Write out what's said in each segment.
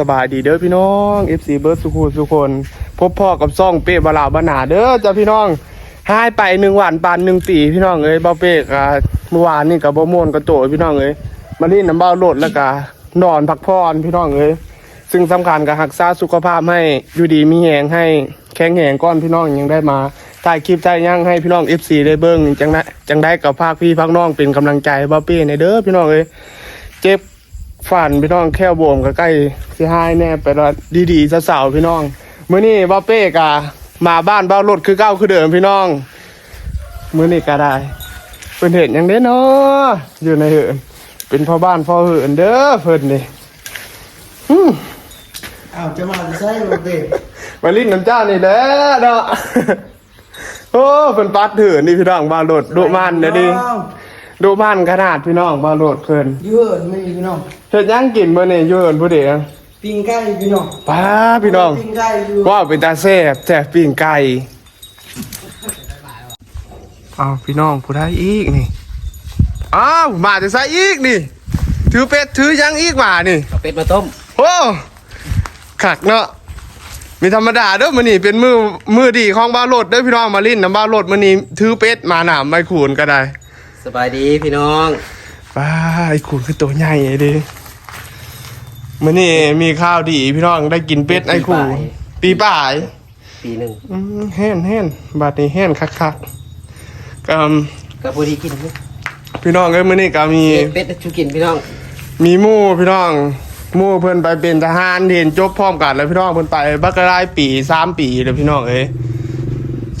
สบายดีเด้อพี่น้อง FC เบิร์ดสุขุสุคน พบพ่อกับซ่องเป้บาลาบานาเด้อจ้าพี่น้องหายไปหนึ่งวันปานหนึ่งปีพี่น้องเอ้ยเบาเป้กอ่าเมื่อวานนี่กับบ่ม่วนกับโจพี่น้องเอ้ยมานี่น้ำเบ้าโหลดแล้วก็นอนพักผ่อนพี่น้องเอ้ยซึ่งสำคัญกับรักษาสุขภาพให้อยู่ดีมีแหงให้แข็งแหงก้อนพี่น้องยังได้มาถ่ายคลิปถ่ายย่างให้พี่น้อง FC ได้เบิ่งจังได้จังได้กับภาคพี่ภาคน้องเป็นกำลังใจให้าเป้ในเด้อพี่น้องเอ้ยเจ็บ ฝันพี่น้องแค่บวมก็ใกล้สิหายแน่ไปแล้วดีๆสาวๆพี่น้องมื้อนี้บ้าเป้กะมาบ้านบ้ารถคือเก้าคือเดิมพี่น้องมื้อนี้ก็ได้เป็นเห็นอย่างเด้เนาะอยู่ในเหินเป็นพ่อบ้านพ่อเหินเด้อเพิ่นนี่อืมอ้าวจะมาจะใช่บ่เด็กมาลิ้นน้ำเจ้านี่แหละเนาะโอ้เพิ่นปัดเหินนี่พี่น้องบ้ารถดุมันเด้อดิ ดุมันขนาดพี่น้องบ้ารถเพิ่นยืเหินไม่มีพี่น้องเฮ็ดหยังกินมื้อนี้อยู่เหินผู้เดียวปิ้งไก่พี่น้องป้าพี่น้องปิ้งไก่อยู่ว่าเป็นตาแซ่บแซ่บปิ้งไก่อ้าวพี่น้องผู้ได้อีกนี่อ้าวมาจะใส่อีกนี่ ถือเป็ดถือหยังอีกมานี่เอาเป็ดมาต้มโอ้ขักเนาะมีธรรมดาเด้อมื้อนี้เป็นมือมือดีของบ้าวโลดเด้อพี่น้องมาลิ้นน้ำบ้าวโลดมื้อนี้ถือเป็ดมาหนามไม่ขูนก็ได้ สบายดีพี่น้องป้าไอ้ขูนคือตัวใหญ่ไอ้ดิมื้อนี้มีข้าวดีพี่น้องได้กินเป็ดไอ้ขูนปีป่ายปีหนึ่งอืมแห้นแห้นบาดนี้แห้นคักคักๆก็กับผู้ที่กินพี่น้องเอ้ยมื้อนี้ก็มีเป็ดชูกินพี่น้อง มีหมู่พี่น้องหมู่เพิ่นไปเป็นทหารเรียนจบพร้อมกันแล้วพี่น้องเพิ่นไปบักกะลายปีสามปีเลยพี่น้องเอ้ย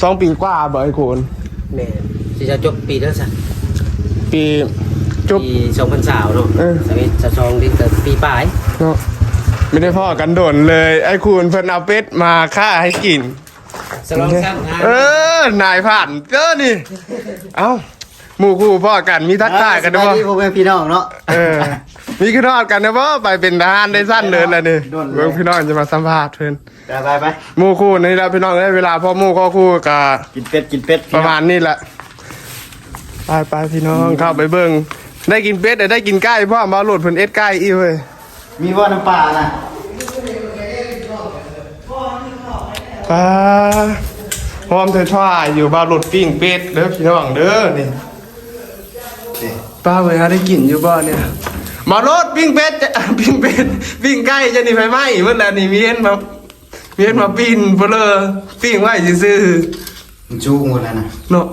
สองปีกว่าบ่ไอ้โคนแม่ที่จะจบปีแล้วสัก ปีจบ ปีสองพันสาวเนาะเออสมัยจะซองดิ้งแต่ปีปลายเนาะไม่ได้พ่อกันโดนเลย ไอ้คูณเพิ่นเอาเป็ดมาฆ่าให้กิน สลองซ้ำนะเออ นายผ่านเจ้อนี่ เอ้าหมู่คู่พ่อกันมีทักทายกันด้วยสบายดีพ่อแม่พี่น้องเนาะเออ มีขึ้นทอดกันนะว่าไปเป็นทหารได้สั้นเดินแล้วนี่โดนเลยเบิ่งพี่น้องจะมาสัมภาษณ์เพื่อนไปไปไปหมู่คู่นี่แหละพี่น้องได้เวลาพ่อหมู่ข้อคู่กับกินเป็ดกินเป็ดประมาณนี้แหละ ไปไปพี่น้องเข้าไปเบิ่งได้กินเป็ดได้กินไก่พ่อมาโหลดเพิ่นเอ็ดไก่อีเว้ยมีว่าน้ำปลานะปลาพร้อมเธอช่วยอยู่บาโหลดปิ้งเป็ดเด้อพี่น้องเด้อนี่ป้าเวลาได้กินอยู่บ่เนี่ยมาโหลดปิ้งเป็ดจะปิ้งเป็ดปิ้งไก่จะนี่ไฟไหม้เมื่อแล้วนี่มีเห็นมามีเห็นมาปิ้นเพลอปิ้งไว้ซื่อๆมันชูหมดแล้วนะเนาะ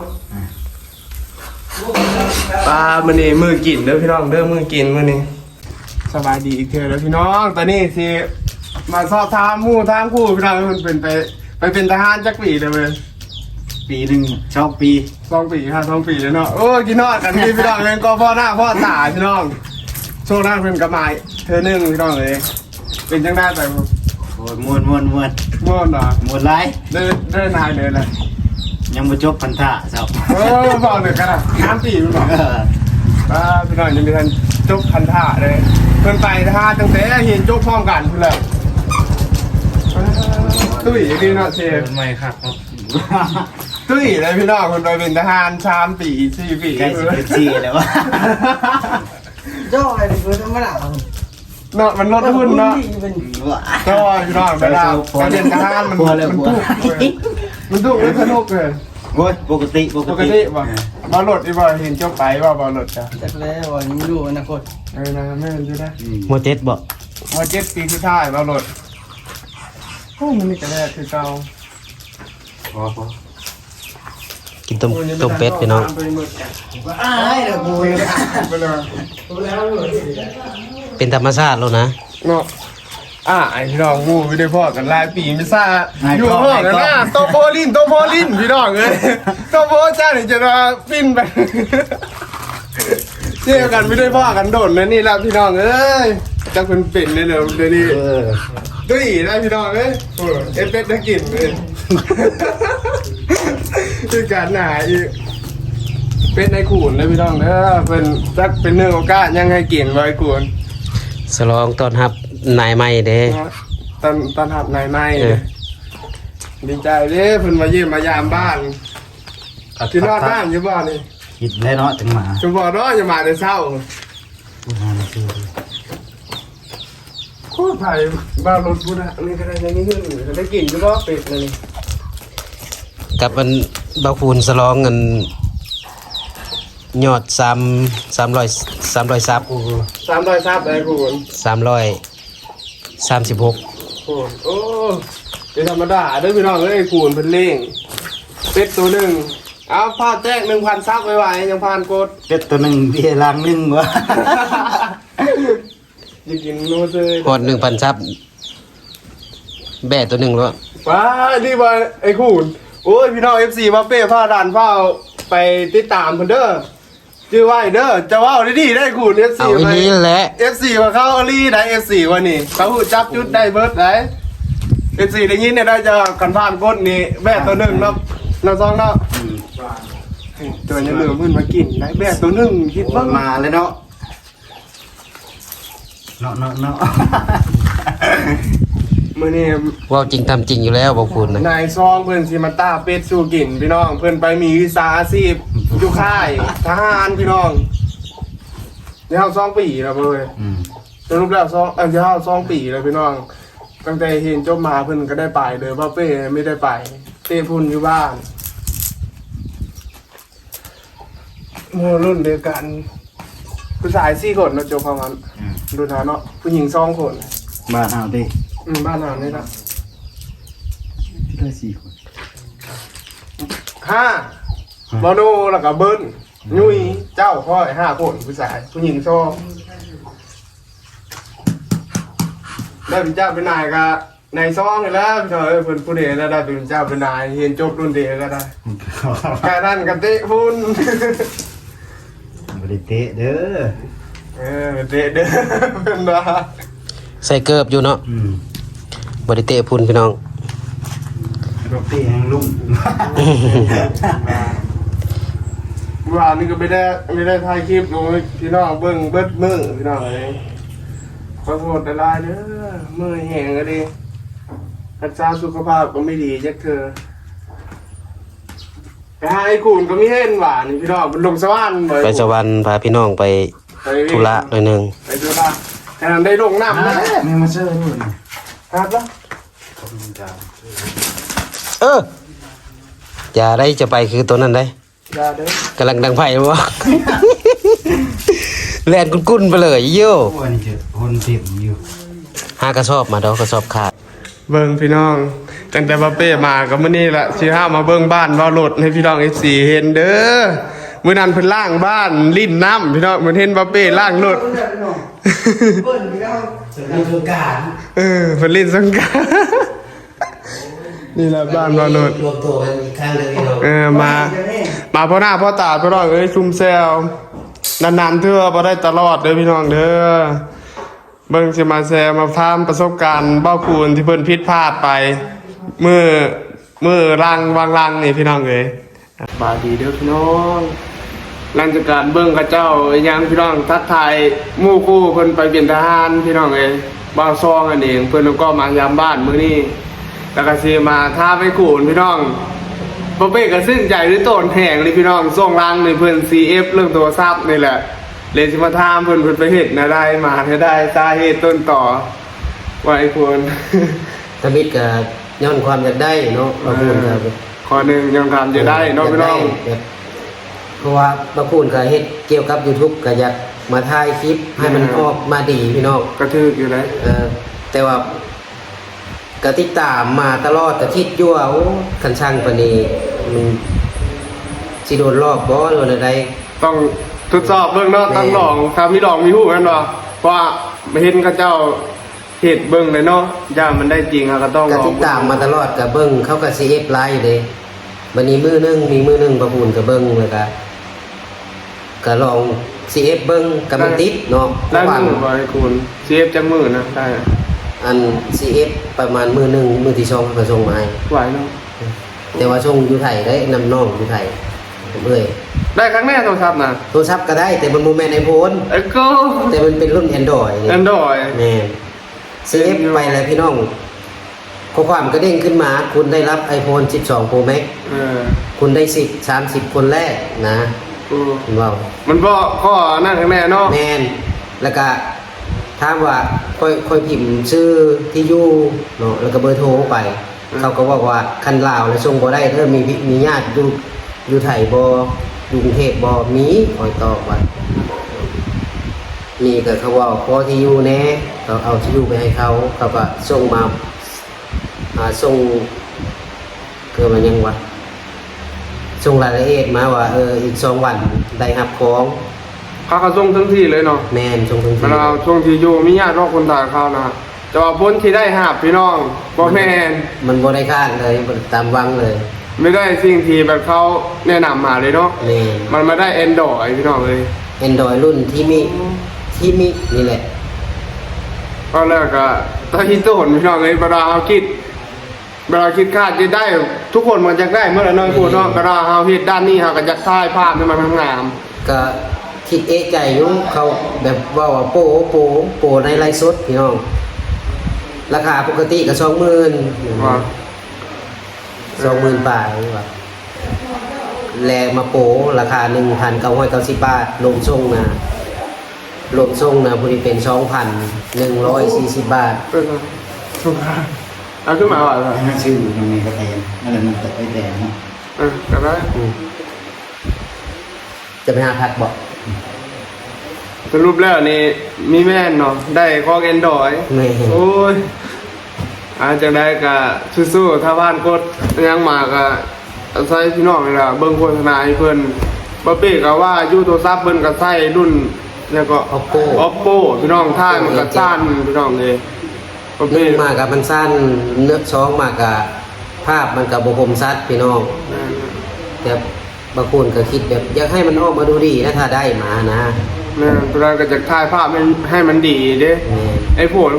ปลามันนี่มือกินเด้อพี่น้องเด้อมือกินมื้อนี้สบายดีอีกเทื่อแล้วพี่น้องตอนนี้สิมาสอบถามหมู่ทางคู่พี่น้องมันเป็นไปไปเป็นทหารจักปีเลยเว้ยปีหนึ่งชอบปีสองปีค่ะสองปีแล้วเนาะโอ้ยกินนอดกันพี่พี่น้องเป็นก็พ่อหน้าพ่อตาพี่น้องโชว์หน้าเพิ่นกับไม้เธอหนึ่งพี่น้องเลยเป็นจังได้ไปบ่โอ้ยมวนมวนมวนม่วนเหรอมวนไรได้ได้นายเลยแหละ ยังมาจบพันธะเจ้าเออบอกเลยกันอะน้ำปีมันบอกเอออ่าพี่น้องยังมีทันจบพันธะเลยเพิ่นไปท่าตั้งแต่เห็นจบพร้อมกันเพิ่นเลยอ่าตุ้ยดีเนาะเชฟไม่ครับตุ้ยเลยพี่น้องเพิ่นไปเป็นทหารสามปีสี่ปี ใกล้สิบเอ็ดสี่แล้ววะจ้อยเป็นคนธรรมดา เนาะมันลดหุ้นเนาะเป็นว้าก็พี่น้องเวลาการเป็นทหารมันพอแล้วมันพอทุกข์เลยมันทุกข์เลยสนุกเลยโอ้ยปกติปปกกติติบ่บอลรถอีบ่เห็นจบไปว่าบอลรถจ้ะจากแล้ววันนี้อยู่อนาคตเออนะแม่นอยู่นะโมเจ็ดบอกว่าเจ็ดปีสุดท้ายบอลรถโอ้มันนี่ก็แรกคือเก่าพอพอ กินต้มต้มเป็ดพี่น้องอ้ายเด้อกูไปเลยเป็นธรรมชาติแล้วนะเนาะอ่าไอ้พี่น้องงูไม่ได้พ่อกันหลายปีไม่ทราบอยู่พ่อกันนะโตโพลินโตโพลินพี่น้องเอ้ยโตโพจ้านี่จะมาปิ้นไปเที่ยวกันไม่ได้พ่อกันโดนนะนี่ละพี่น้องเอ้ยจักเป็นเป็นเลยเดี๋ยวเดี๋ยวนี้เออด้วยได้พี่น้องเอ้ยเออเอฟเฟกต์ได้กลิ่นเลย คือการหนาอีก เป็นในขูนเลยพี่น้องเด้อเป็นจักเป็นเนื้อโอกาสยังให้กินไว้ขูนสลองต้อนรับนายใหม่เด้นะตอนตอนหับนายไม้เออ ดีใจเด้เพิ่นมาเยี่ยมมายามบ้านที่นอดบ้านอยู่บ้านนี่คิดแล้วเนาะจังหมาจะบอกเนาะอย่ามาในเศร้าห้านาทีโคตรไผ่บ้ารถพูดอะนี่ก็ได้ยังนี่เงื่อนได้กินก็เป็ดเลยกับมัน บาคูนสลองเงินยอดสามสามร้อยสามร้อยซับสามร้อยซับเลยคุณสามร้อยสามสิบหกคุณโอ้เป็นธรรมดาเด้วยพี่น้องเอ้ยคุณเป็นเล่งเป็ดตัวหนึ่งเอาพาแจ้งหนึ่งพันซับไว้ไว้ยังผ่านกดเป็ดตัวหนึ่งเบียร์ลังหนึ่งวะจะกินโน้ตเลยหอดหนึ่งพันซับแบ่ตัวหนึ่งแล้วว้านี่ว่าไอ้คุณ โอ้ยพี่น้องเอฟซีมาเป้ผ้าด่านเฝ้าไปติดตามเพิ่นเด้อชื่อว่าไอ้เด้อจะว่าได้ดีได้คุณเอฟซีเอาอันนี้แหละเอฟซีมาเข้าอลี่ได้เอฟซีวันนี้เขาหูจับจุดได้เบิร์ดได้เอฟซีได้ยินเนี่ยได้จะกันผ่านกดนี่แม่ตัวหนึ่งเนาะเราซองเนาะตัวนี้เหลือมื่นมากินได้แม่ตัวหนึ่งคิดมับ้านงมาเลยเนาะเนาะเนาะเนาะ มื่อนี้เว่าจริงทำจริงอยู่แล้วบาคูนนะนายซองเพื่อนสิมาต้าเป็ดสู้กินพี่น้อง เพื่อนไปมีวิสาอาชีพอยู่ค่ายทหารพี่น้องเดี๋ยวซองปีแล้วเว้ยอืมสรุปแล้วซองเออเดี๋ยวซองปีแล้วพี่น้อง ตั้งแต่เห็นจบมาเพื่อนก็ได้ไปเด้อพ่อเป้ไม่ได้ไปเป้พุ่นอยู่บ้านโมรุ่นเดียวกันผู้ชายสี่คนเนาะจบประมาณอืมดูนะเนาะผู้หญิงสองคนบ้านเอาดิ อืมบ้านหานี่ละที่ได้สี่คนห้าบอโนแล้วก็เบิ้ลยุ้ยเจ้าพ่อยห้าคนผู้ชายผู้หญิงสองได้เป็นเจ้าเป็นนายก็นายซองนี่แหล้วพี่น้องเอ้ยเพิ่นผู้เดียวแล้วได้เป็นเจ้าเป็นนายเรียนจบรุ่นเดียวก็ได้แค่นั้นกันเตะพุ่นบริเตะเด้อเออเตะเด้อเป็นว่าใส่เกิบอยู่เนาะ อืม บริเตะพุ่นพี่น้องบริเตะแห่งลุงเมื่อวานนี้ก็ไม่ได้ไม่ได้ถ่ายคลิปลงให้พี่น้องเบิ่งเบิดมือพี่น้องเอ้ยขอโทษหลายๆเด้อมือแห้งก็ดีรักษาสุขภาพก็ไม่ดีจักเธอไปหาไอ้กูนก็ไม่เห็นหวานนี่พี่น้องมันลงสวรรค์บ่ไปสวรรค์พาพี่น้องไปไปธุระหน่อยหนึ่งไปธุระขนาดได้ลงน้ำนะ แม่มาเชิญนู่น ครับแล้วเอออย่าได้จะไปคือตัวนั้นได้อย่าเด้อกำลังดังไผ่วะแลนกุ้นๆไปเลยโย่โอ้ยนี่เจอคนเต็มอยู่ห้ากระสอบมาดอกกระสอบขาดเบิ่งพี่น้องตั้งแต่บาเป้มาก็มื้อนี้แหละสิห้ามาเบิ่งบ้านว่ารถให้พี่น้อง FC เห็นเด้อมื้อนั้นเพิ่นล่างบ้านลิ้นน้ำพี่น้องเหมือนเห็นบาเป้ล่างรถ เบิ้ลพี่น้องเออเพิ่นลิ้นสงกรารนี่แหละบ้านว่ารถรวมตัวกันอีกครั้งหนึงพี่น้องเออมา มาพ่อหน้าพ่อตาพี่น้องเอ้ยซุมแซวนานๆเทื่อบ่ได้ตลอดเด้อพี่น้องเด้อเบิ่งสิมาแชร์มาฟาร์มประสบการณ์เบ้าคูณที่เพิ่นผิดพลาดไปมือมือรังวางรังนี่พี่น้องเอ้ยบาดีเด้อพี่น้อง หลังจากการเบิ่งกับเจ้าอีหยังพี่น้องทักทายหมู่คู่เพิ่นไปเป็นทหารพี่น้องเอ้ยบ่าวซองอันเองเพิ่นก็มายามบ้านมื้อนี้แล้วก็สิมาท้าไปกูนพี่น้องบอเป้ก็ซึ้งใจหรือโตนแห่งเลยพี่น้องส่งรังในเพื่อน CF เรื่องตัวซับนี่แหละเลยสิมาถามเพื่อนเพื่อนไปเห็ดนะได้มาให้ได้สาเหตุต้นต่อว่าไอ้ควรทมิตรกับย้อนความอยากได้เนาะบาคูนครับข้อหนึ่งยังทำจะได้เน้องพี่น้องยากได้แบบ เพราะว่าบาคูนก็เฮ็ดเกี่ยวกับ YouTube ก็อยากมาถ่ายคลิปให้มันออกมาดีพี่น้องกระทึกอยู่เลยเออแต่ว่าก็ติดตามมาตลอดก็คิดอยู่ว่าโอ้คันช่างปานนี้มันสิโดนลอกบ่หรืออะไรต้องทดสอบเบื้องเนาะต้องลองทำมีลองมีหูกันเนาะเพราะว่าเห็นกับเจ้าเหตุเบื้องเลยเนาะย่ามันได้จริงอะก็ต้องก็ลองติดตามมาตลอดก็เบิ่งเขาก็ CF ไลฟ์อยู่เด้วันนี้มือหนึงมีมือหนึงประพูนก็เบิ่งแล้วก็ ก็ลอง CF เบิ่งก็มันติดเนาะเพได้ราะว่ามือบ่ไอ้คุณ CF จังมือนะได้อัน CF ประมาณมือหนึงมือที่สองก็ส่งมาให้ไหวเนาะแต่ว่าส่งอยู่ไทยได้นำน้องอยู่ไทยผมเอ้ยได้ครั้งแรกโทรศัพท์นะโทรศัพท์ก็ได้แต่มันโมแมนไอโฟนไอ้ก็แต่มันเป็นรุ่น Android นี่แอนดรอยแม่ซีเอฟไปแล้วพี่น้องข้อความก็เด้งขึ้นมาคุณได้รับ iPhone 12 Pro Max เออคุณได้สิทธิ์30 คนแรกนะ กูคุณว่ามันบอกข้อนั่นข้างแน่เนาะแมนแล้วก็ถามว่าค่อยค่อยพิมพ์ชื่อที่อยู่เนาะแล้วก็เบอร์โทรไป เขาก็บอกว่าคันลาวแล้วส่งบ่ได้เด้อมีพี่มีญาติอยู่อยู่ไทยบ่อยู่กรุงเทพบ่มีคอยตอบว่ามีก็เขาว่าขอที่อยู่แหน่เขาเอาที่อยู่ไปให้เขาเขาก็ส่งมาอ่าส่งคือมันยังวะ ส่งรายละเอียดมาว่าเอออีกสองวันได้รับของเขาก็ส่งทั้งที่เลยเนาะแม่นส่งถึงเวลาช่วงที่อยู่มีญาตินอกคนตายเขานะแต่ว่าพ้นที่ได้หาบพี่น้องบ่แม่นมันบ่ได้ค่าเลยตามวังเลยไม่ได้สิ่งที่แบบเขาแนะนำมาเลยเนาะแม่นมันมาได้แอนดรอยพี่น้องเลย Android รุ่นที่มีที่มีนี่แหละ ก็แล้วก็ตาฮิตโตนพี่น้องเลยเวลาเขาคิด เวลาคิดคาดจะได้ ทุกคนมันจะได้เมื่อไหร่น้อยพูดเนาะเวลาเขาเฮ็ดด้านนี้เขาก็จะถ่ายภาพให้มันงามก็คิดเอะใจอยู่เขาแบบว่าว่าโปโปโปในไลฟ์สดพี่น้องราคาปกติก็สองหมื่นว่าสองหมื่นบาทว่าแลมาโปราคาหนึ่งพันเก้าร้อยเก้าสิบบาทรวมส่งนะรวมส่งนะบริเป็นสองพันหนึ่งร้อยสี่สิบบาท เอาขึ้นมาว่าอะไรให้ชื่อตรงนี้ก็แทนนั่นแหละมันตกไปแดงเนาะเออก็ได้จะไปหาพักบอกสรุปแล้วนี่มีแม่นเนาะได้ข้อแอนดรอยไม่โอ้ยอาจจะได้กะสู้ๆถ้าบ้านกดยังมากะใส่พี่น้องนี่ล่ะเบิ่งโฆษณาให้เพิ่นบ่เป้ก็ว่าอยู่โทรศัพท์เพิ่นก็ใช้รุ่นแล้วก็ Oppo Oppo พี่น้องท่ายมันก็สั้นพี่น้องเลย หเป้นึ่งมากับมันสั้นเนื้อช้องมากับภาพมันกับบคมซัดพี่น้องแต่บางคนก็คิดแบบอยากให้มันออกมาดูดีนะถ้าได้มานะแม่นตัวนั้นก็จะถ่ายภาพให้ให้มันดีเด้แม่นไอ้พวก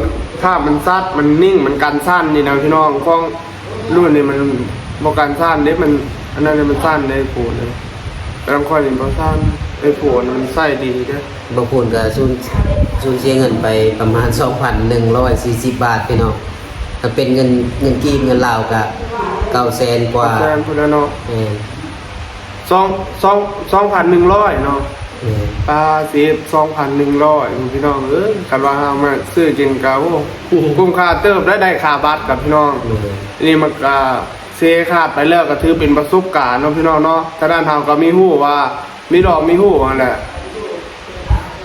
ภาพมันซัดมันนิ่งมันกันสั้นนี่นะพี่น้องของรุ่นนี้มันบ่กันสั้นเด้มันอันนั้นเลยมันสั้นในโผล่เลยแต่บางคนนี่บ่สั้น ไอ้โผล่มันใส่ดีเด้อบางคนก็สูญสูญเสียเงินไปประมาณ 2,140 บาทพี่น้องถ้าเป็นเงินเงินกีบเงินลาวก็900,000กว่าแฟนพุ่นแล้วเนาะแม่นสองสองสองพันหนึ่งร้อยเนาะแม่นปลาสีสองพันหนึ่งร้อยพี่น้องเอ้ยกันว่าเอามาซื้อจริงกะโอ้คุ้มค่าเติบและได้ค่าบัตรกับพี่น้องแม่นนี่มันก็เสียขาดไปแล้วก็ถือเป็นประสบการณ์เนาะพี่น้องเนาะถ้าด้านทางก็มีหู้ว่า มีดอกมีหู้นั่นแหละ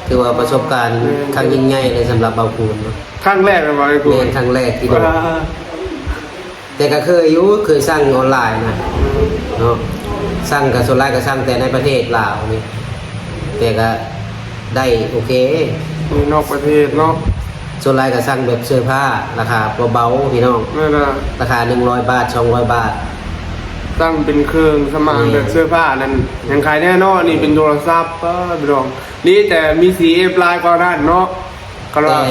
ถือว่าประสบการณ์ครั้งยิ่งใหญ่เลยสำหรับบางคนเนาะครั้งแรกเลยว่าไอ้กูแม่นครั้งแรกที่โดนแต่ก็เคยอยู่เคยสร้างออนไลน์นะเนาะสร้างกับส่วนรายก็สร้างแต่ในประเทศลาวนี่แต่ก็ได้โอเคมีนอกประเทศเนาะส่วนรายก็สร้างแบบเสื้อผ้าราคาเบาๆพี่น้องนั่นแหละราคา100บาท200บาท ตั้งเป็นเครื่องสมางอืมแบบเสื้อผ้านั่นยังขายแน่นอนนี่เป็นโทรศัพท์ป้าพี่น้องนี่แต่มีสีเอฟลายก็ได้เนาะก็แต่ว่า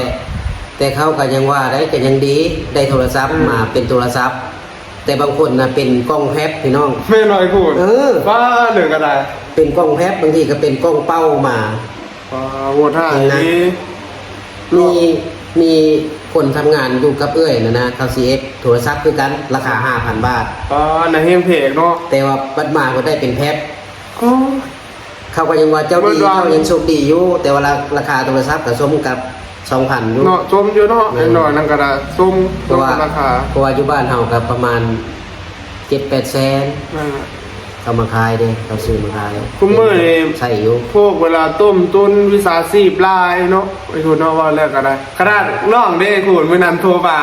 แต่เขาก็ยังว่าได้ก็ยังดีได้โทรศัพท์อืมมาเป็นโทรศัพท์ แต่บางคนนะเป็นกล้องแพบพี่น้องไม่น้อยพูดเออป้าเหลืองก็ได้เป็นกล้องแพบบางทีก็เป็นกล้องเป้ามาป้าโหวตห้าเห็นไหมนี้มีมี คนทำงานอยู่กับเอ้ยนะนะเขาซีเอฟโทรศัพท์คือกันราคา5,000บาทป้าในเฮมเพกเนาะแต่ว่าบัดมาก็ได้เป็นแพบก็เขาก็ยังว่าเจ้าดีบัดว่า เขายังโชคดีอยู่แต่ว่าราราคาโทรศัพท์ก็สมกับ2,000อยู่เนาะส้มอยู่เนาะแม่ไอ้นหน่อยนั่นก็ได้ส้มเพส้ราะมว่าราคาเพราะว่าอยู่บ้านเฮาก็ประมาณ7-8แสน นั่นแหละ เขามาขายเด้เขาซื้อมาขายคุมมือนี่ใส่อยู่พวกเวลาต้มตุนวิสาสีปลายเนาะไอ้คุณเนาะว่าแล้วก็ได้ขนาดน้องเด้คุณมื่อนั้นโทรมา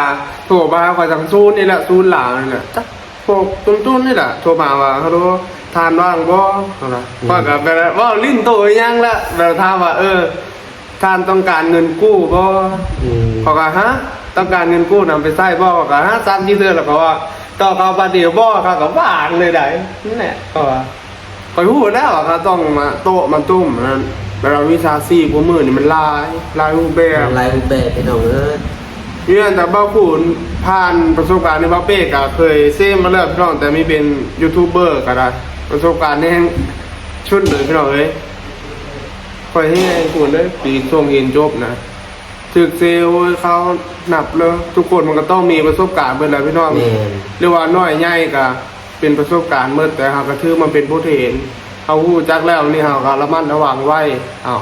โทรมาคอยสั่งซูนนี่แหละซูนหลาวนี่แหละจักพวกตุ้มตุ้นนี่แหละโทรมาว่าเขารู้ทานว่างบ่เอาล่ะว่ากับแบบว่าลิ้นโตยังละแบบถามว่าเออทานต้องการเงินกู้บ่อืมเขาก็ฮะต้องการเงินกู้นำไปใช้บ่เขาก็ฮะซ้ำที่เธอแล้วก็ว่า ต่อเขาบาดเดียวบ่เขาก็ว่างเลยได้นั่นแหละก็ว่าคอยพูดแล้วว่าเขาต้องมาโต๊ะมาตุ้มนั่นแต่เราวิชาซี่พวกมือนี่มันลายลายรูปแบบลายรูปแบบพี่น้องเอ้ยเนี่ยแต่บ้าพูนผ่านประสบการณ์ในบ้าเป้ก็เคยเซ่มาแล้วพี่น้องแต่ไม่เป็นยูทูบเบอร์ก็ได้ประสบการณ์นี่ชุดเลยพี่น้องเอ้ยคอยให้ไอ้คุณเลยปีช่วงเรียนจบนะ ถึกเซลล์เขาหนับเลยทุกคนมันก็ต้องมีประสบการณ์เบิดแหล้วพี่น้องแม่น เรียกว่าน้อยใหญ่ก็เป็นประสบการณ์เมื่อแต่หากระทือมันเป็นผู้เห็นเขาหู้จักแล้วนี่เขาก็ระมัดระวังไว้เอา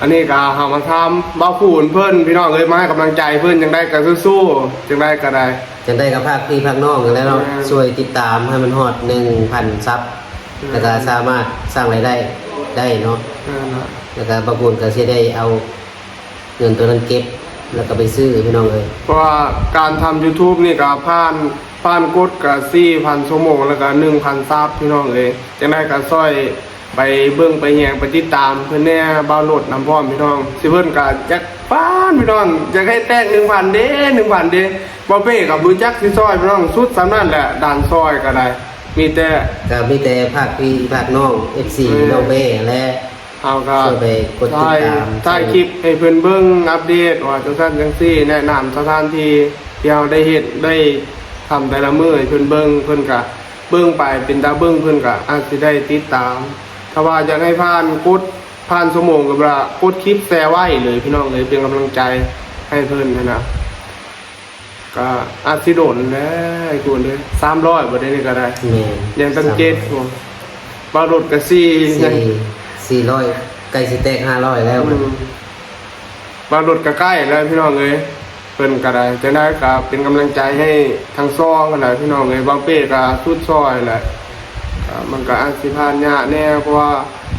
อันนี้ก็เฮามาทำบ่าวคูณเพิ่นพี่น้องเอ้ยมาให้กำลังใจเพิ่นจังได้ก็สู้ๆจังได้ก็ได้จังได้กับภาคพี่ภาคน้องกันแล้วเราอืมช่วยติดตามให้มันฮอด1,000ซับอืม แล้วก็สามารถสร้างรายได้ได้เนาะนั่นน่ะ แล้วก็บางคนก็สิได้เอา เงินตัวนั้นเก็บแล้วก็ไปซื้อพี่น้องเลยเพราะว่าการทำ YouTube นี่ก็ผ่านผ่านกดก็4,000ชั่วโมงแล้วก็1,000ซับพี่น้องเอ้ยจังได้ก็ซอยไปเบิ่งไปแยงไปติดตามเพิ่นแน่บ่าวโหลดนำพร้อมพี่น้องสิเพิ่นก็จักป้านพี่น้องอยากให้แตก1,000เด้1,000เด้บ่เป้กับรู้จักสิซอยพี่น้องสุดสำนั้นแหละด่านซอยก็ได้มีแต่ก็มีแต่ภาคพี่ภาคน้อง FC อืมน้องเบ้และ เอาก็ช่วยไปกดติดตามถ่ายคลิปให้เพิ่นเบิ่งอัปเดตว่าจังซั่นจังซี่ แนะนำสถานที่ที่เราได้เฮ็ดได้ทำแต่ละมื้อให้เพิ่นเบิ่งเพิ่นก็เบิ่งไปเป็นตาเบิ่งเพิ่นก็อาจสิได้ติดตาม ถ้าว่าอยากให้ผ่านกดผ่านชั่วโมงก็ว่ากดคลิปแชร์ไว้เลยพี่น้องเลยเป็นกำลังใจให้เพิ่นนะนะก็อาจสิโดนแล้วไอ้กูเลย300บ่ได้นี่ก็ได้แม่นยังตั้งเจ็ดผมบารถก็สี่ยัง สี่สี่ร้อยใกล้สิแตกห้าร้อยแล้วมันบารถก็ใกล้แล้วพี่น้องเอ้ยเพิ่นก็ได้จะได้ก็เป็นกำลังใจให้ทั้งซองกันแหละพี่น้องเอ้ยบางเป้ก็สุดซอยแหละก็มันก็อาจสิพานยากแน่เพราะว่า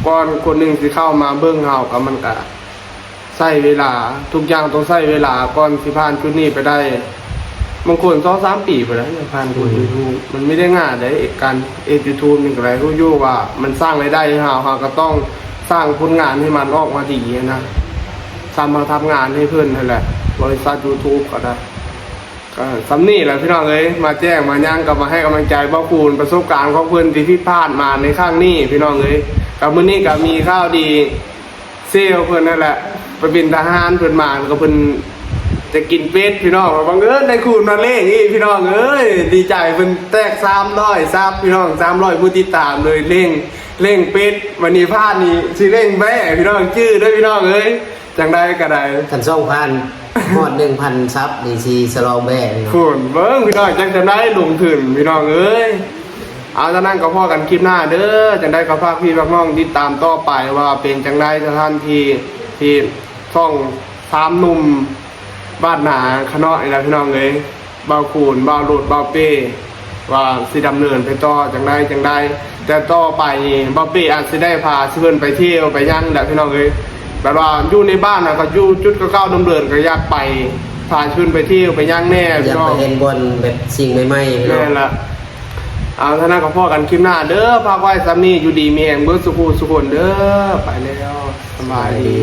ก่อนคนหนึงสิเข้ามาเบิ่งเฮาก็มันก็ใช้เวลา ทุกอย่างต้องใช้เวลาก่อนสิผ่านจุดนี้ไปได้บางคนสองสามปีไปแล้วยังผ่านกด YouTube มันไม่ได้ง่ายได้เอกการเอกยูทูบนี่ก็ไรรู้อยู่ว่า มันสร้างรายได้ให้เฮาเฮาก็ต้อง สร้างผลงานให้มันออกมาดีนะทำมาทำงานให้เพื่อนนั่นแหละ บริษัท YouTube ก็ได้ก็สำนี่แหละพี่น้องเอ้ยมาแจ้งมาย่างกับมาให้กำลังใจบ่คูณประสบการณ์ของเพื่อนที่พิพลาดมาในข้างนี้พี่น้องเอ้ยกับมื้อนี้ก็มีข้าวดีเซลเพื่อนนั่นแหละไปเป็นทหารเพื่อนมาก็เพื่อนจะกินเป็ดพี่น้องบังเอิญได้คูณมาเล่งอีกพี่น้องเอ้ยดีใจเพิ่อนแตกสามร้อยซับพี่น้องสามร้อยผู้ติดตามเลยเร่ง เร่งเป็ดวันนี้พลาดนี่สิเร่งแม่พี่น้องชื่อด้วยพี่น้องเอ้ยจังได้ก็ได้ขันซ่องพันฮอดหนึ่งพันซับดีซีสลองแบ่พี่น้องฝุ่นเบิ้งพี่น้องจังจะได้ลงถึงพี่น้องเอ้ยเอาจะนั่งกับพ่อกันคลิปหน้าเด้อจังได้กับภาคพี่ภาคน้องติดตามต่อไปว่าเป็นจังได้สถานที่ที่ช่องสามหนุ่มบ้านหนาขะเนาะนี่แหละพี่น้องเอ้ยเบาคูนเบาโหลดเบาเป้ว่าสิดำเนินไปต่อจังได้จังได้ แต่ต่อไปนี่เบาเป้อาจสิได้พาเพื่อนไปเที่ยวไปย่างแหละพี่น้องเอ้ยแบบว่าอยู่ในบ้านนะก็อยู่จุดก็เก้าดำเนินก็อยากไปพาเพื่อนไปเที่ยวไปย่างแน่อยาพี่กน้อไปงเห็นบนแบบสิ่งใหม่ๆพี่น้แน่องละเอาท่านั้นกับพ่อกันคลิปหน้าเด้อพากไว้ซ้ำนี่อยู่ดีมีแห่งเบิร์สุขุสุขนเด้อไปแล้วสบายดี